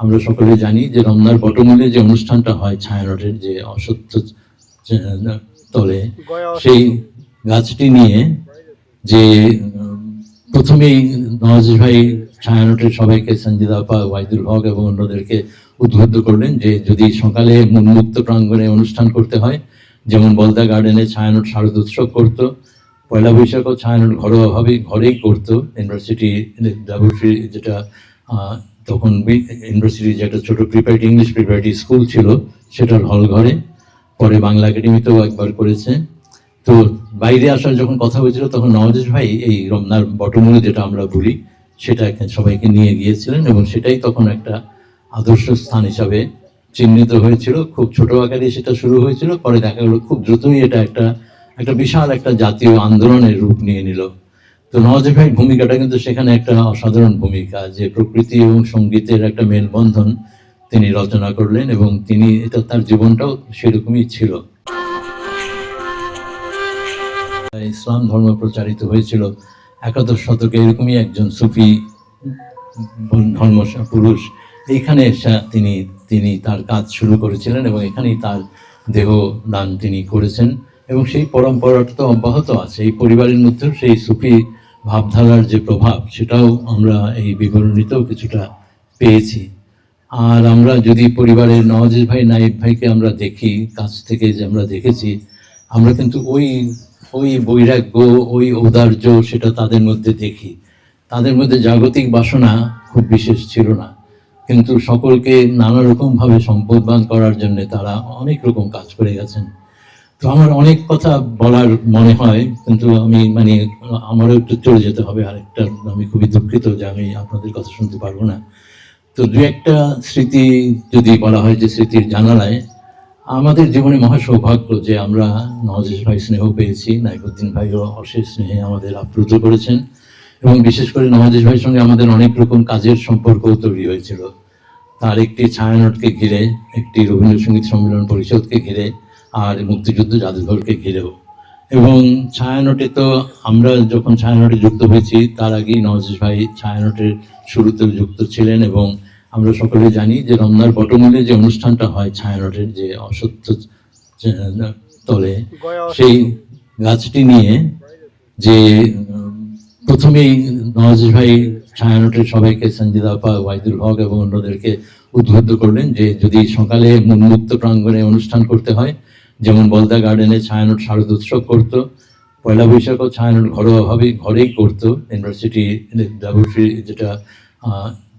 আমরা সকলে জানি যে রমনার বটমূলে যে অনুষ্ঠানটা হয় ছায়ানটের যে অসত্য তলে সেই গাছটি নিয়ে যে প্রথমেই নওয়াজ ভাই ছায়ানটের সবাইকে সঞ্জিদা আপা ওয়াইদুল হক এবং অন্যদেরকে উদ্বুদ্ধ করলেন যে যদি সকালে উন্মুক্ত প্রাঙ্গণে অনুষ্ঠান করতে হয় যেমন বলদা গার্ডেনে ছায়ানট শারদ উৎসব করতো পয়লা বৈশাখও ছায়ানট ঘরোয়াভাবে ঘরেই করতো ইউনিভার্সিটি যেটা তখন ইউনিভার্সিটি যে একটা ছোটো প্রিপারেটি ইংলিশ প্রিপারেটি স্কুল ছিল, সেটার হল ঘরে। পরে বাংলা একাডেমিতেও একবার করেছে। তো বাইরে আসার যখন কথা হয়েছিল, তখন নওয়াজ ভাই এই রমনার বটমূলে যেটা আমরা বলি, সেটা সবাইকে নিয়ে গিয়েছিলেন এবং সেটাই তখন একটা আদর্শ স্থান হিসাবে চিহ্নিত হয়েছিল। খুব ছোট আকারে সেটা শুরু হয়েছিল, পরে দেখা গেলো খুব দ্রুতই এটা একটা একটা বিশাল একটা জাতীয় আন্দোলনের রূপ নিয়ে নিল। তো নওয়াজ ভাইয়ের ভূমিকাটা কিন্তু সেখানে একটা অসাধারণ ভূমিকা, যে প্রকৃতি এবং সঙ্গীতের একটা মেলবন্ধন তিনি রচনা করলেন এবং তিনি, এটা তার জীবনটাও সেরকমই ছিল। ইসলাম ধর্ম প্রচারিত হয়েছিল একাদশ শতকে, এরকমই একজন সুফি ধর্ম পুরুষ। এইখানে এসে তিনি তিনি তার কাজ শুরু করেছিলেন এবং এখানেই তার দেহ দান তিনি করেছেন। এবং সেই পরম্পরাটা তো অব্যাহত আছে, এই পরিবারের মধ্যেও সেই সুফি ভাবধারার যে প্রভাব, সেটাও আমরা এই বিবরণীতেও কিছুটা পেয়েছি। আর আমরা যদি পরিবারের নওয়াজ ভাই নাইব ভাইকে আমরা দেখি, কাছ থেকে যে আমরা দেখেছি, আমরা কিন্তু ওই ওই বৈরাগ্য, ওই ঔদার্য সেটা তাদের মধ্যে দেখি। তাদের মধ্যে জাগতিক বাসনা খুব বিশেষ ছিল না। কিন্তু সকলকে নানা রকমভাবে সম্পদবান করার জন্য তারা অনেক রকম কাজ করে গেছেন। তো আমার অনেক কথা বলার মনে হয়, কিন্তু আমি মানে আমারও একটু চলে যেতে হবে, আরেকটা আমি খুবই দুঃখিত যে আমি আপনাদের কথা শুনতে পারব না। তো দু একটা স্মৃতি যদি বলা হয় যে স্মৃতির জানালায়, আমাদের জীবনে মহা সৌভাগ্য যে আমরা নওয়াজ ভাই স্নেহ পেয়েছি নাইবুদ্দিন ভাইও অশেষ স্নেহে আমাদের আপ্লুত করেছেন এবং বিশেষ করে নওয়াজ ভাইয়ের সঙ্গে আমাদের অনেক রকম কাজের সম্পর্ক তৈরি হয়েছিল। তার একটি ছায়ানটকে ঘিরে, একটি রবীন্দ্রসঙ্গীত সম্মেলন পরিষদকে ঘিরে আর মুক্তিযুদ্ধ জাদুঘরকে ঘিরেও। এবং ছায়ানটে তো আমরা যখন ছায়ানটে যুক্ত হয়েছি তার আগেই নওয়াজ ভাই ছায়ানটের শুরুতে যুক্ত ছিলেন এবং আমরা সকলে জানি যে রমনার বটমূলে যে অনুষ্ঠানটা হয় ছায়ানটের যে অসত্য তলে সেই গাছটি নিয়ে যে প্রথমেই নওয়াজ ভাই ছায়ানটের সবাইকে সঞ্জিদা আপা ওয়াইদুল হক এবং অন্যদেরকে উদ্বুদ্ধ করলেন যে যদি সকালে উন্মুক্ত প্রাঙ্গণে অনুষ্ঠান করতে হয় যেমন বলদা গার্ডেনে ছায়ানট শারদ উৎসব করতো, পয়লা বৈশাখও ছায়ানট ঘরোয়াভাবে ঘরেই করতো। ইউনিভার্সিটি ল্যাবরেটরি যেটা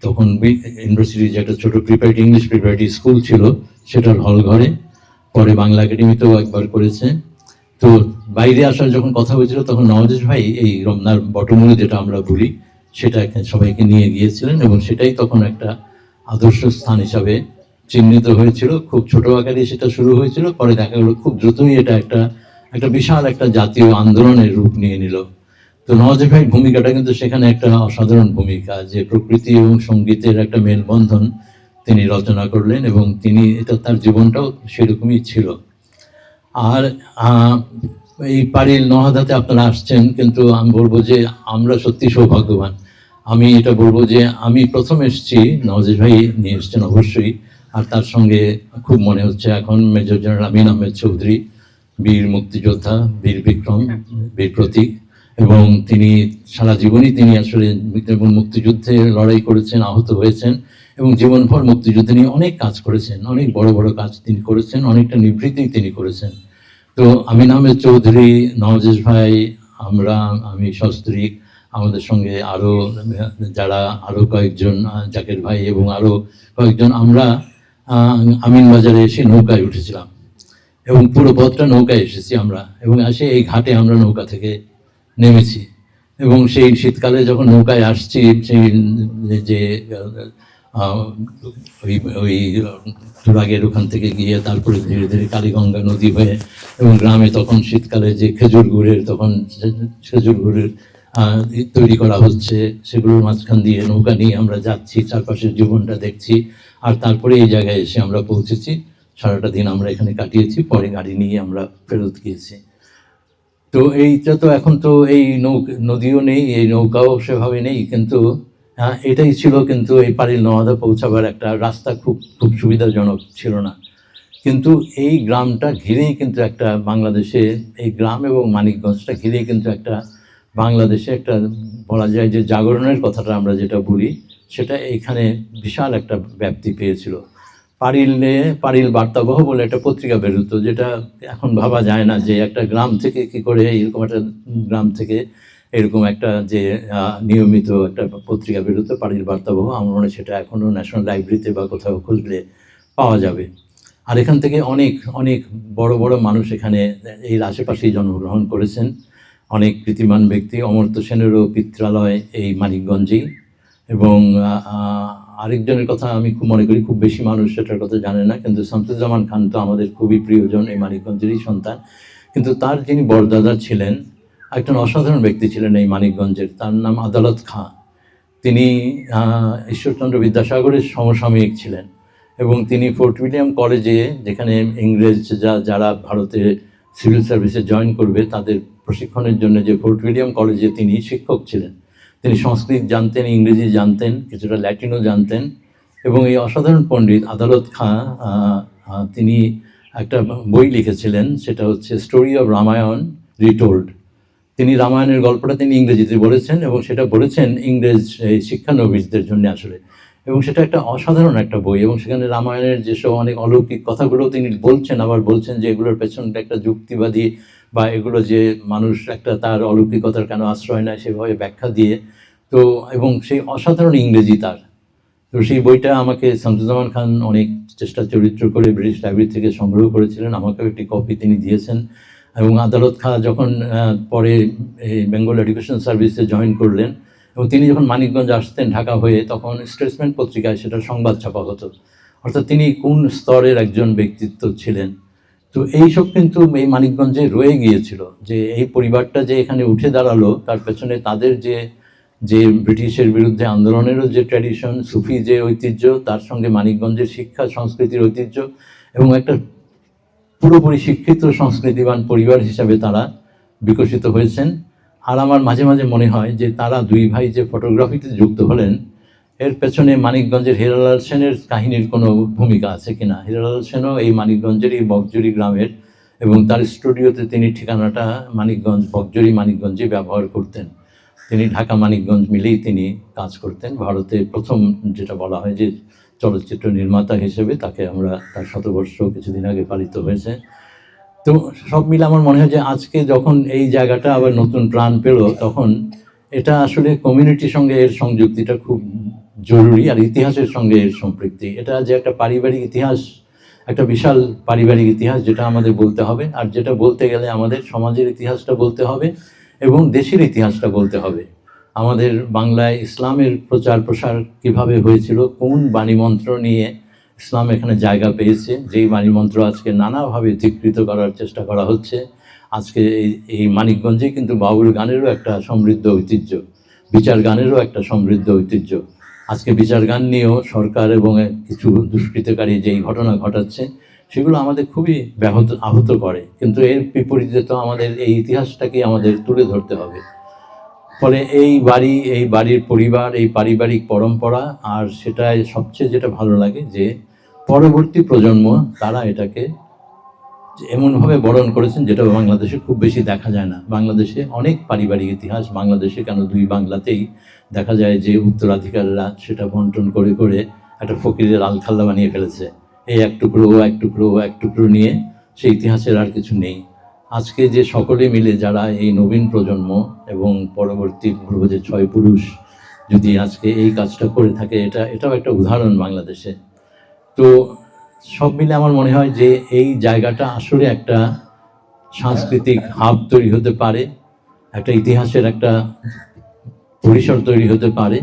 তখন ইউনিভার্সিটি যে একটা ছোটো প্রিপারেটি ইংলিশ প্রিপারেটি স্কুল ছিল, সেটার হল ঘরে। পরে বাংলা একাডেমিতেও একবার করেছে। তো বাইরে আসার যখন কথা হয়েছিল, তখন নওয়াজ ভাই এই রমনার বটমূলে যেটা আমরা বলি, সেটা সবাইকে নিয়ে গিয়েছিলেন এবং সেটাই তখন একটা আদর্শ স্থান হিসাবে চিহ্নিত হয়েছিল, খুব ছোট আকারে সেটা শুরু হয়েছিল, পরে দেখা গেলো খুব দ্রুতই এটা একটা একটা বিশাল একটা জাতীয় আন্দোলনের রূপ নিয়ে নিল। তো নওয়াজ ভাইয়ের ভূমিকাটা কিন্তু সেখানে একটা অসাধারণ ভূমিকা, যে প্রকৃতি এবং সঙ্গীতের একটা মেলবন্ধন তিনি রচনা করলেন এবং তিনি, এটা তার জীবনটাও সেরকমই ছিল। আর এই পাড়ির নহাদাতে আপনারা আসছেন, কিন্তু আমি বলব যে আমরা সত্যি সৌভাগ্যবান। আমি এটা বলব যে আমি প্রথম এসেছি নওয়াজ ভাই নিয়ে এসছেন অবশ্যই। আর তার সঙ্গে খুব মনে হচ্ছে এখন মেজর জেনারেল আমিন আহমেদ চৌধুরী, বীর মুক্তিযোদ্ধা, বীর বিক্রম, বীর প্রতীক, এবং তিনি সারা জীবনই তিনি আসলে মুক্তিযুদ্ধে লড়াই করেছেন, আহত হয়েছেন, এবং জীবনভর মুক্তিযুদ্ধে নিয়ে অনেক কাজ করেছেন, অনেক বড় বড় কাজ তিনি করেছেন, অনেকটা নিভৃতেই তিনি করেছেন। তো আমিন আহমেদ চৌধুরী নওয়াজ ভাই, আমরা, আমি সস্ত্রীক আমাদের সঙ্গে আরও যারা আরও কয়েকজন জাকের ভাই এবং আরও কয়েকজন, আমরা আমিন বাজারে এসে নৌকায় উঠেছিলাম। এবং পুরো পথটা নৌকায় এসেছি আমরা। এবং আসে এই ঘাটে আমরা নৌকা থেকে নেমেছি। এবং সেই শীতকালে যখন নৌকায় আসছি, সেই যে ওই ওই তুরাগের ওখান থেকে গিয়ে তারপরে ধীরে ধীরে কালীগঙ্গা নদী হয়ে এবং গ্রামে তখন শীতকালে যে খেজুর গুড়ের তখন খেজুর গুড়ের তৈরি করা হচ্ছে, সেগুলোর মাঝখান দিয়ে নৌকা নিয়ে আমরা যাচ্ছি, চারপাশের জীবনটা দেখছি। আর তারপরে এই জায়গায় এসে আমরা পৌঁছেছি। সারাটা দিন আমরা এখানে কাটিয়েছি, পরে গাড়ি নিয়ে আমরা ফেরত গিয়েছি। তো এইটা তো এখন তো এই নৌ নদীও নেই, এই নৌকাও সেভাবে নেই, কিন্তু হ্যাঁ এটাই ছিল কিন্তু এই পাড়ির নওয়াদা পৌঁছাবার একটা রাস্তা খুব খুব সুবিধাজনক ছিল না। কিন্তু এই গ্রামটা ঘিরেই কিন্তু একটা বাংলাদেশে, এই গ্রাম এবং মানিকগঞ্জটা ঘিরেই কিন্তু একটা বাংলাদেশে একটা বলা যায় যে জাগরণের কথাটা আমরা যেটা বলি সেটা এইখানে বিশাল একটা ব্যাপ্তি পেয়েছিল। নিয়ে পারিল বার্তাবহ বলে একটা পত্রিকা বেরোতো, যেটা এখন ভাবা যায় না যে একটা গ্রাম থেকে কি করে এরকম একটা গ্রাম থেকে এরকম একটা যে নিয়মিত একটা পত্রিকা বেরোতো, পারিল বার্তাবহ। আমার মনে সেটা এখনও ন্যাশনাল লাইব্রেরিতে বা কোথাও খুঁজলে পাওয়া যাবে। আর এখান থেকে অনেক অনেক বড় বড় মানুষ এখানে এর আশেপাশেই জন্মগ্রহণ করেছেন। অনেক কৃতিমান ব্যক্তি, অমর্ত্য সেনেরও পিত্রালয় এই মানিকগঞ্জেই। এবং আরেকজনের কথা আমি খুব মনে করি, খুব বেশি মানুষ সেটার কথা জানে না, কিন্তু শামসুজ্জামান খান তো আমাদের খুবই প্রিয়জন, এই মানিকগঞ্জেরই সন্তান। কিন্তু তার যিনি বরদাদা ছিলেন, একজন অসাধারণ ব্যক্তি ছিলেন এই মানিকগঞ্জের, তার নাম আদালত খাঁ। তিনি ঈশ্বরচন্দ্র বিদ্যাসাগরের সমসাময়িক ছিলেন এবং তিনি ফোর্ট উইলিয়াম কলেজে, যেখানে ইংরেজ যা, যারা ভারতে সিভিল সার্ভিসে জয়েন করবে, তাদের প্রশিক্ষণের জন্য যে ফোর্ট উইলিয়াম কলেজে তিনি শিক্ষক ছিলেন। তিনি সংস্কৃত জানতেন, ইংরেজি জানতেন, কিছুটা ল্যাটিনও জানতেন এবং এই অসাধারণ পণ্ডিত আদালত খাঁ তিনি একটা বই লিখেছিলেন, সেটা হচ্ছে স্টোরি অব রামায়ণ রিটোল্ড তিনি রামায়ণের গল্পটা তিনি ইংরেজিতে বলেছেন এবং সেটা বলেছেন ইংরেজ, এই শিক্ষানবিশদের জন্য আসলে। এবং সেটা একটা অসাধারণ একটা বই এবং সেখানে রামায়ণের যেসব অনেক অলৌকিক কথাগুলো তিনি বলছেন, আবার বলছেন যে এগুলোর পেছনটা একটা যুক্তিবাদী বা এগুলো যে মানুষ একটা তার অলৌকিকতার কেন আশ্রয় নেয় সেভাবে ব্যাখ্যা দিয়ে। তো এবং সেই অসাধারণ ইংরেজি তার। তো সেই বইটা আমাকে শামসুজ্জামান খান অনেক চেষ্টা চরিত্র করে ব্রিটিশ লাইব্রেরি থেকে সংগ্রহ করেছিলেন, আমাকেও একটি কপি তিনি দিয়েছেন। এবং আদালত খাঁ যখন পরে এই বেঙ্গল এডুকেশন সার্ভিসে জয়েন করলেন এবং তিনি যখন মানিকগঞ্জ আসতেন ঢাকা হয়ে, তখন স্টেটসম্যান পত্রিকায় সেটা সংবাদ ছাপা হতো। অর্থাৎ তিনি কোন স্তরের একজন ব্যক্তিত্ব ছিলেন? তো এইসব কিন্তু এই মানিকগঞ্জে রয়ে গিয়েছিল যে এই পরিবারটা যে এখানে উঠে দাঁড়াল, তার পেছনে তাদের যে যে ব্রিটিশের বিরুদ্ধে আন্দোলনেরও যে ট্র্যাডিশন, সুফি যে ঐতিহ্য, তার সঙ্গে মানিকগঞ্জের শিক্ষা, সংস্কৃতির ঐতিহ্য এবং একটা পুরোপুরি শিক্ষিত, সংস্কৃতিবান পরিবার হিসাবে তারা বিকশিত হয়েছেন। আর আমার মাঝে মাঝে মনে হয় যে তারা দুই ভাই যে ফটোগ্রাফিতে যুক্ত হলেন, এর পেছনে মানিকগঞ্জের হিরালাল সেনের কাহিনীর কোনো ভূমিকা আছে কিনা? হিরালাল সেনও এই মানিকগঞ্জের এই বকজুরি গ্রামের এবং তার স্টুডিওতে তিনি ঠিকানাটা মানিকগঞ্জ, বকজুরি মানিকগঞ্জে ব্যবহার করতেন। তিনি ঢাকা মানিকগঞ্জ মিলেই তিনি কাজ করতেন। ভারতে প্রথম যেটা বলা হয় যে চলচ্চিত্র নির্মাতা হিসেবে তাকে আমরা তার শতবর্ষ কিছুদিন আগে পালিত হয়েছে। তো সব মিলে আমার মনে হয় যে আজকে যখন এই জায়গাটা আবার নতুন প্রাণ পেল, তখন এটা আসলে কমিউনিটির সঙ্গে এর সংযুক্তিটা খুব জরুরি আর ইতিহাসের সঙ্গে এর সম্পৃক্তি। এটা যে একটা পারিবারিক ইতিহাস, একটা বিশাল পারিবারিক ইতিহাস যেটা আমাদের বলতে হবে আর যেটা বলতে গেলে আমাদের সমাজের ইতিহাসটা বলতে হবে এবং দেশের ইতিহাসটা বলতে হবে। আমাদের বাংলায় ইসলামের প্রচার প্রসার কীভাবে হয়েছিল, কোন বাণীমন্ত্র নিয়ে ইসলাম এখানে জায়গা পেয়েছে। যেই বাণীমন্ত্র আজকে নানাভাবে ধিকৃত করার চেষ্টা করা হচ্ছে। আজকে এই এই মানিকগঞ্জে কিন্তু বাউল গানেরও একটা সমৃদ্ধ ঐতিহ্য, বিচার গানেরও একটা সমৃদ্ধ ঐতিহ্য। আজকে বিচার গান নিয়েও সরকার এবং কিছু দুষ্কৃতকারী যেই ঘটনা ঘটাচ্ছে, সেগুলো আমাদের খুবই ব্যাহত, আহত করে। কিন্তু এর বিপরীতে তো আমাদের এই ইতিহাসটাকে আমাদের তুলে ধরতে হবে। ফলে এই বাড়ি, এই বাড়ির পরিবার, এই পারিবারিক পরম্পরা আর সেটাই সবচেয়ে যেটা ভালো লাগে যে পরবর্তী প্রজন্ম, তারা এটাকে এমনভাবে বরণ করেছেন যেটা বাংলাদেশে খুব বেশি দেখা যায় না। বাংলাদেশে অনেক পারিবারিক ইতিহাস, বাংলাদেশে কেন দুই বাংলাতেই দেখা যায় যে উত্তরাধিকারীরা সেটা বন্টন করে করে একটা ফকিরের আলখাল্লা বানিয়ে ফেলেছে। এই এক টুকরো, ও এক টুকরো, ও এক টুকরো নিয়ে সেই ইতিহাসের আর কিছু নেই। আজকে যে সকলে মিলে যারা এই নবীন প্রজন্ম এবং পরবর্তী বলব যে ছয় পুরুষ যদি আজকে এই কাজটা করে থাকে, এটা, এটাও একটা উদাহরণ বাংলাদেশে। তো সব মিলে আমার মনে হয় যে এই জায়গাটা আসলে একটা সাংস্কৃতিক হাব তৈরি হতে পারে, একটা ইতিহাসের একটা পরিসর তৈরি হতে পারে।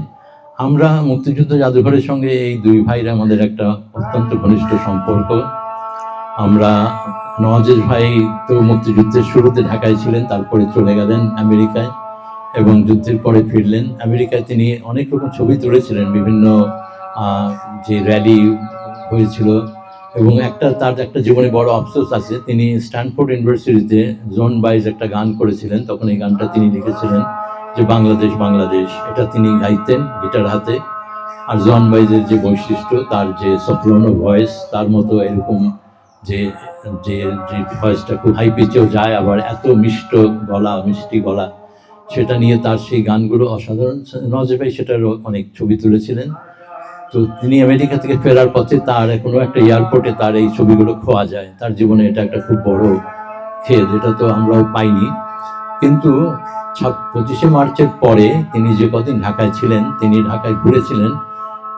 আমরা মুক্তিযুদ্ধ জাদুঘরের সঙ্গে এই দুই ভাইরা আমাদের একটা অত্যন্ত ঘনিষ্ঠ সম্পর্ক। আমরা নওয়াজের ভাই তো মুক্তিযুদ্ধের শুরুতে ঢাকায় ছিলেন, তারপরে চলে গেলেন আমেরিকায় এবং যুদ্ধের পরে ফিরলেন। আমেরিকায় তিনি অনেক রকম ছবি তুলেছিলেন, বিভিন্ন যে র্যালি হয়েছিল এবং একটা, তার একটা জীবনে বড় আফসোস আছে। তিনি স্ট্যানফোর্ড ইউনিভার্সিটিতে জোন বাইজ একটা গান করেছিলেন। তখন এই গানটা তিনি লিখেছিলেন যে, বাংলাদেশ বাংলাদেশ। এটা তিনি গাইতেন গিটার হাতে। আর জোয়ান বাইজের যে বৈশিষ্ট্য, তার যে সপ্রনো ভয়েস, তার মতো এরকম যে যে যে ভয়েসটা খুব হাই পিচেও যায়, আবার এত মিষ্ট গলা, মিষ্টি গলা, সেটা নিয়ে তার সেই গানগুলো অসাধারণ। নজর ভাই সেটার অনেক ছবি তুলেছিলেন। তো তিনি আমেরিকা থেকে ফেরার পথে তার কোনো একটা এয়ারপোর্টে তার এই ছবিগুলো খোয়া যায়। তার জীবনে এটা একটা খুব বড় খেদ, এটা তো আমরাও পাইনি। কিন্তু পঁচিশে মার্চের পরে তিনি যে কদিন ঢাকায় ছিলেন, তিনি ঢাকায় ঘুরেছিলেন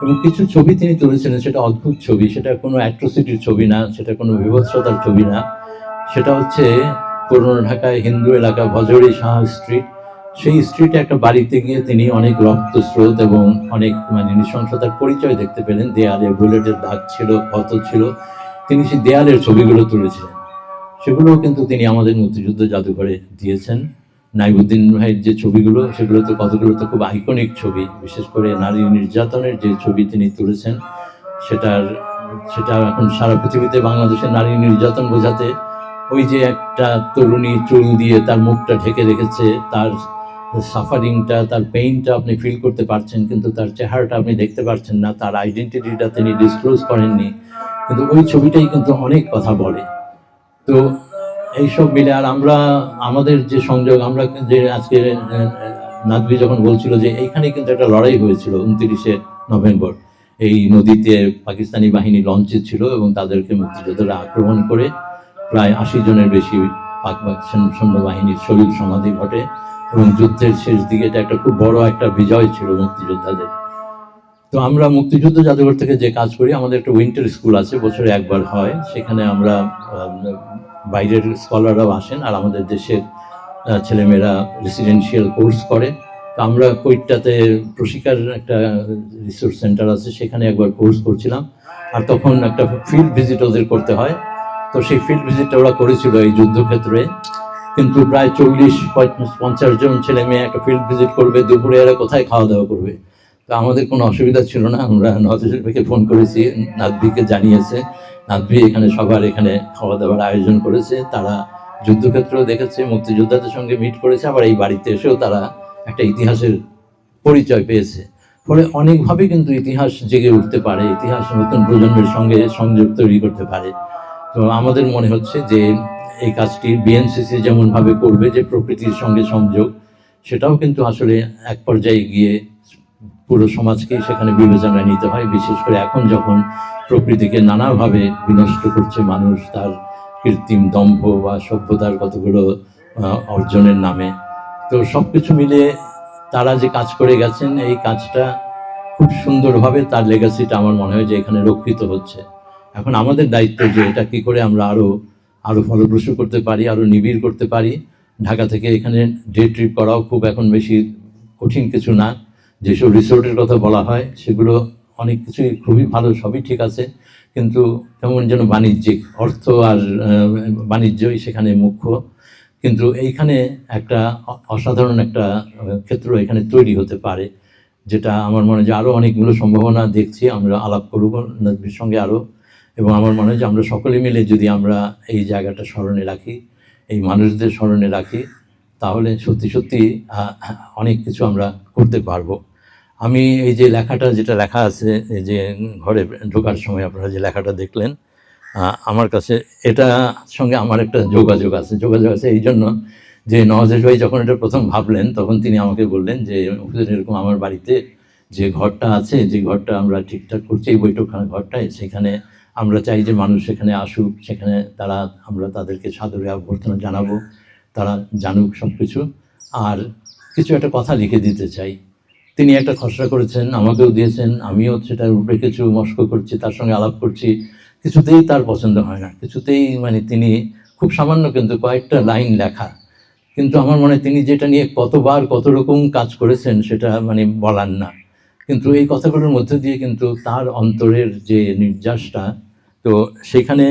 এবং কিছু ছবি তিনি তুলেছিলেন। সেটা অদ্ভুত ছবি, সেটা কোনো অ্যাট্রোসিটির ছবি না, সেটা কোনো বিভৎসতার ছবি না। সেটা হচ্ছে পুরনো ঢাকায় হিন্দু এলাকা ভজরি শাহ স্ট্রিট সেই স্ট্রিটে একটা বাড়িতে গিয়ে তিনি অনেক রক্তস্রোত এবং অনেক মানে নৃশংসতার পরিচয় দেখতে পেলেন। দেয়ালে বুলেটের দাগ ছিল, ক্ষত ছিল। তিনি সেই দেয়ালের ছবিগুলো তুলেছিলেন। সেগুলোও কিন্তু তিনি আমাদের মুক্তিযুদ্ধ জাদুঘরে দিয়েছেন। নাইবুদ্দিন ভাইয়ের যে ছবিগুলো সেগুলো তো কতগুলো তো খুব আইকনিক ছবি। বিশেষ করে নারী নির্যাতনের যে ছবি তিনি তুলেছেন, সেটার, সেটা এখন সারা পৃথিবীতে বাংলাদেশের নারী নির্যাতন বোঝাতে ওই যে একটা তরুণী চুল দিয়ে তার মুখটা ঢেকে রেখেছে, তার সাফারিংটা তার পেইনটা আপনি ফিল করতে পারছেন, কিন্তু তার চেহারাটা আপনি দেখতে পারছেন না, তার আইডেন্টিটিটা তিনি ডিসক্লোজ করেননি। কিন্তু ওই ছবিটাই কিন্তু অনেক কথা বলে। তো এইসব মিলে আর আমরা, আমাদের যে সংযোগ, আমরা যে আজকে নাদবি যখন বলছিল যে এইখানে কিন্তু একটা লড়াই হয়েছিল উনত্রিশে নভেম্বর। এই নদীতে পাকিস্তানি বাহিনী লঞ্চে ছিল এবং তাদেরকে মুক্তিযোদ্ধারা আক্রমণ করে প্রায় আশি জনের বেশি পাক পাকিস্তান সৈন্যবাহিনীর শহীদ সমাধি ঘটে। এবং যুদ্ধের শেষ দিকে এটা একটা খুব বড় একটা বিজয় ছিল মুক্তিযোদ্ধাদের। তো আমরা মুক্তিযুদ্ধ জাদুঘর থেকে যে কাজ করি, আমাদের একটা উইন্টার স্কুল আছে, বছরে একবার হয়। সেখানে আমরা বাইরের স্কলাররাও আসেন আর আমাদের দেশের ছেলেমেয়েরা রেসিডেন্সিয়াল কোর্স করে। তো আমরা কৈটটাতে প্রশিকার একটা রিসোর্স সেন্টার আছে, সেখানে একবার কোর্স করছিলাম। আর তখন একটা ফিল্ড ভিজিট ওদের করতে হয়। তো সেই ফিল্ড ভিজিটটা ওরা করেছিল এই যুদ্ধক্ষেত্রে। কিন্তু প্রায় চল্লিশ পঞ্চাশ জন ছেলে মেয়ে একটা ফিল্ড ভিজিট করবে, দুপুরে এরা কোথায় খাওয়া দাওয়া করবে? তো আমাদের কোনো অসুবিধা ছিল না, আমরা নজরুলকে ফোন করেছি নাদভিকে জানিয়েছে। নাদভি এখানে সবার এখানে খাওয়া দাওয়ার আয়োজন করেছে, তারা যুদ্ধক্ষেত্রেও দেখেছে, মুক্তিযোদ্ধাদের সঙ্গে মিট করেছে, আবার এই বাড়িতে এসেও তারা একটা ইতিহাসের পরিচয় পেয়েছে। ফলে অনেকভাবে কিন্তু ইতিহাস জেগে উঠতে পারে, ইতিহাস নতুন প্রজন্মের সঙ্গে সংযোগ তৈরি করতে পারে। তো আমাদের মনে হচ্ছে যে এই কাজটি বিএনসিসি যেমনভাবে করবে যে প্রকৃতির সঙ্গে সংযোগ, সেটাও কিন্তু আসলে এক পর্যায়ে গিয়ে পুরো সমাজকেই সেখানে বিবেচনায় নিতে হয়। বিশেষ করে এখন যখন প্রকৃতিকে নানাভাবে বিনষ্ট করছে মানুষ, তার কৃত্রিম দম্ভ বা সভ্যতার কতগুলো অর্জনের নামে। তো সব কিছু মিলে তারা যে কাজ করে গেছেন, এই কাজটা খুব সুন্দরভাবে তার লেগাসিটা আমার মনে হয় যে এখানে রক্ষিত হচ্ছে। এখন আমাদের দায়িত্ব যে এটা কি করে আমরা আরও আরও ফলপ্রসূ করতে পারি আরও নিবিড় করতে পারি। ঢাকা থেকে এখানে ডে ট্রিপ করাও খুব এখন বেশি কঠিন কিছু না। যেসব রিসোর্টের কথা বলা হয়, সেগুলো অনেক কিছুই খুবই ভালো, সবই ঠিক আছে। কিন্তু কেমন যেন বাণিজ্যিক অর্থ আর বাণিজ্যই সেখানে মুখ্য। কিন্তু এইখানে একটা অসাধারণ একটা ক্ষেত্র এখানে তৈরি হতে পারে, যেটা আমার মনে হয় আরও অনেকগুলো সম্ভাবনা দেখছি, আমরা আলাপ করব সঙ্গে আরও এবং আমার মনে হয় যে আমরা সকলে মিলে যদি আমরা এই জায়গাটা স্মরণে রাখি, এই মানুষদের স্মরণে রাখি, তাহলে সত্যি সত্যি অনেক কিছু আমরা করতে পারব। আমি এই যে লেখাটা যেটা লেখা আছে, এই যে ঘরে ঢোকার সময় আপনারা যে লেখাটা দেখলেন আমার কাছে এটা সঙ্গে আমার একটা যোগাযোগ আছে। যোগাযোগ আছে এই জন্য যে নওয়াজ ভাই যখন এটা প্রথম ভাবলেন, তখন তিনি আমাকে বললেন যে এরকম আমার বাড়িতে যে ঘরটা আছে, যে ঘরটা আমরা ঠিকঠাক করছি, এই বৈঠকখানা ঘরটায় সেখানে আমরা চাই যে মানুষ সেখানে আসুক, সেখানে তারা, আমরা তাদেরকে সাদরে অভ্যর্থনা জানাব, তারা জানুক সব কিছু আর কিছু একটা কথা লিখে দিতে চাই। তিনি একটা খসড়া করেছেন, আমাকেও দিয়েছেন, আমিও সেটার উপরে কিছু মস্ক করছি, তার সঙ্গে আলাপ করছি। কিছুতেই তার পছন্দ হয় না। কিছুতেই মানে তিনি খুব সামান্য কিন্তু কয়েকটা লাইন লেখা। কিন্তু আমার মনে তিনি যেটা নিয়ে কতবার কত রকম কাজ করেছেন, সেটা মানে বলার না। কিন্তু এই কথাগুলোর মধ্যে দিয়ে কিন্তু তার অন্তরের যে নির্যাসটা তো সেখানে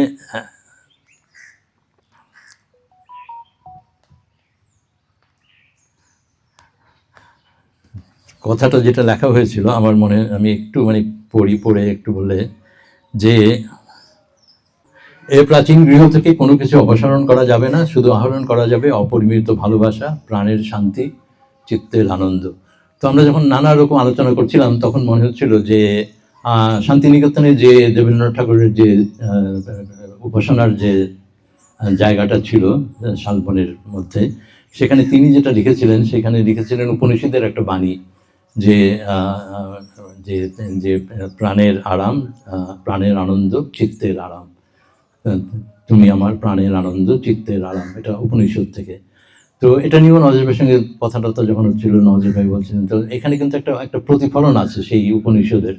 কথাটা যেটা লেখা হয়েছিল আমার মনে আমি একটু মানে পড়ি পড়ে একটু বলে যে এ প্রাচীন গৃহ থেকে কোনো কিছু অপসারণ করা যাবে না শুধু আহরণ করা যাবে অপরিমিত ভালোবাসা প্রাণের শান্তি চিত্তের আনন্দ। তো আমরা যখন নানা রকম আলোচনা করছিলাম, তখন মনে হচ্ছিল যে শান্তিনিকেতনে যে দেবেন্দ্রনাথ ঠাকুরের যে উপাসনার যে জায়গাটা ছিল শালবনের মধ্যে, সেখানে তিনি যেটা লিখেছিলেন, সেখানে লিখেছিলেন উপনিষদের একটা বাণী যে যে যে প্রাণের আরাম প্রাণের আনন্দ, চিত্তের আরাম। তুমি আমার প্রাণের আনন্দ, চিত্তের আরাম, এটা উপনিষদ থেকে। তো এটা নিয়েও নজর ভাইয়ের সঙ্গে কথা টথা যখন হচ্ছিল নজর ভাই বলছিলেন, তো এখানে কিন্তু একটা একটা প্রতিফলন আছে সেই উপনিষদের,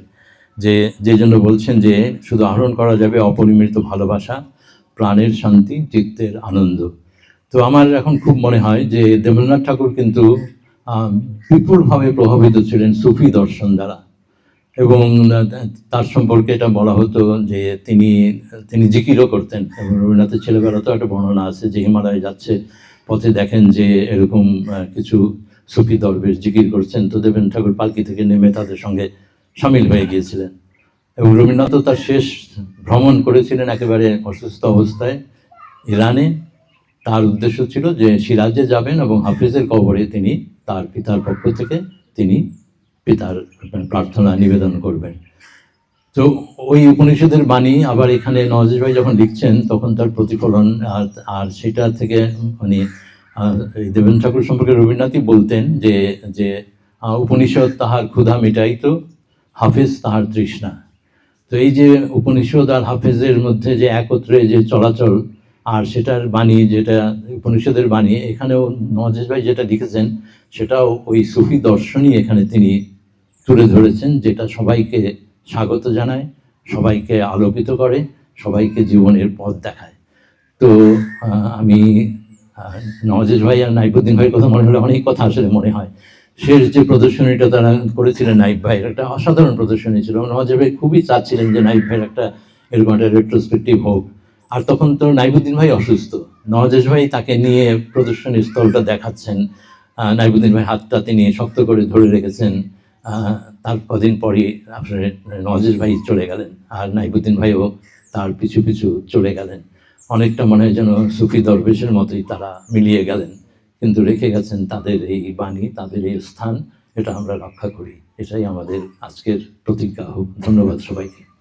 যে যে জন্য বলছেন যে শুধু আহরণ করা যাবে অপরিমিত ভালোবাসা, প্রাণের শান্তি, চিত্তের আনন্দ। তো আমার এখন খুব মনে হয় যে দেবেন্দ্রনাথ ঠাকুর কিন্তু বিপুলভাবে প্রভাবিত ছিলেন সুফি দর্শন দ্বারা। এবং তার সম্পর্কে এটা বলা হতো যে তিনি তিনি জিকিরও করতেন। রবীন্দ্রনাথের ছেলেবেলাতেও একটা বর্ণনা আছে যে হিমালয়ে যাচ্ছে পথে দেখেন যে এরকম কিছু সুফি দরবেশ জিকির করছেন, তো দেবেন ঠাকুর পালকি থেকে নেমে তাদের সঙ্গে সামিল হয়ে গিয়েছিলেন। এবং রবীন্দ্রনাথও তার শেষ ভ্রমণ করেছিলেন একেবারে অসুস্থ অবস্থায় ইরানে। তার উদ্দেশ্য ছিল যে সিরাজে যাবেন এবং হাফিজের কবরে তিনি তার পিতার পক্ষ থেকে তিনি পিতার প্রার্থনা নিবেদন করবেন। তো ওই উপনিষদের বাণী আবার এখানে নওয়াজ ভাই যখন লিখছেন, তখন তার প্রতিফলন আর আর সেটা থেকে এই দেবেন ঠাকুর সম্পর্কে রবীন্দ্রনাথই বলতেন যে যে উপনিষদ তাহার ক্ষুধা মিটাইতো, হাফেজ তাহার তৃষ্ণা। তো এই যে উপনিষদ আর হাফেজের মধ্যে যে একত্রে যে চলাচল, আর সেটার বাণী যেটা, উপনিষদের বাণী, এখানেও নওয়াজ ভাই যেটা লিখেছেন, সেটাও ওই সুফি দর্শনই এখানে তিনি তুলে ধরেছেন, যেটা সবাইকে স্বাগত জানায় সবাইকে আলোকিত করে সবাইকে জীবনের পথ দেখায়। তো আমি আহ, নওয়াজ ভাই আর নাইবুদ্দিন ভাইয়ের কথা মনে হলে অনেক কথা আসলে মনে হয়। শেষ যে প্রদর্শনীটা তারা করেছিলেন নাইব ভাইয়ের একটা অসাধারণ প্রদর্শনী ছিল। নওয়াজ ভাই খুবই চাচ্ছিলেন যে নাইব ভাইয়ের একটা এরকম একটা রেট্রোস্পেক্টিভ হোক। আর তখন তো নাইবুদ্দিন ভাই অসুস্থ। নওয়াজ ভাই তাকে নিয়ে প্রদর্শনী স্থলটা দেখাচ্ছেন। নাইবুদ্দিন ভাই হাতটা তিনি শক্ত করে ধরে রেখেছেন। তার কদিন পরই আপনার নজির ভাই চলে গেলেন আর নাইবুদ্দিন ভাইও তার পিছু পিছু চলে গেলেন। অনেকটা মনে হয় যেন সুফি দরবেশের মতোই তারা মিলিয়ে গেলেন। কিন্তু রেখে গেছেন তাদের এই বাণী, তাদের এই স্থান, এটা আমরা রক্ষা করি। এটাই আমাদের আজকের প্রতিজ্ঞা। হোক ধন্যবাদ সবাইকে।